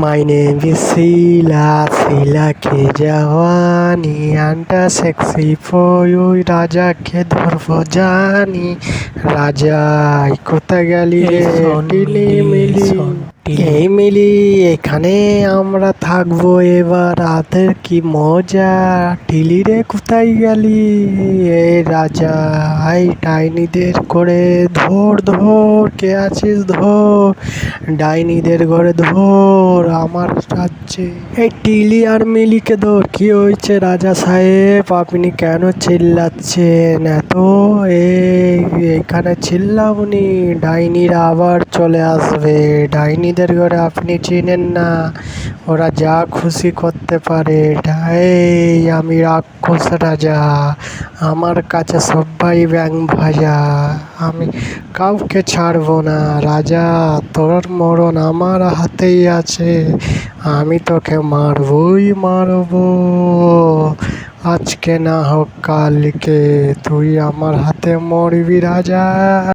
My name is Sheila, Sheila ke jawani, anta sexy for you, রাজাকে ধরবো জানি। রাজা কোথায় গেলি রে? টিলি মিলি। এই মিলি এখানে আমরা থাকব এবার রাতের কি মজা? টিলি রে কোথায় গেলি? রাজা, আই ডাইনিদের করে ধর ধর, কে আছিস ধর? ডাইনিদের ঘরে ধর, আমার রাজ্যে। এই টিলি আর মিলিকে ধর, কি হয়েছে রাজা সাহেব? আপনি কেন চিল্লাচ্ছেন? এত এই এখানে চিল্লাবনি ডাইনিরা আবার চলে আসবে। ডাইনিদের ঘরে আপনি চিনেন না। ওরা যা খুশি করতে পারে। ডাই, আমি রাক্ষস রাজা। আমার কাছে সবাই ব্যাং ভাজা। আমি কাউকে ছাড়বো না, রাজা, তোর মরণ আমার হাতেই আছে। আমি তোকে মারবই মারব। আজকে না হোক কালকে তুই আমার হাতে মরবি, রাজা।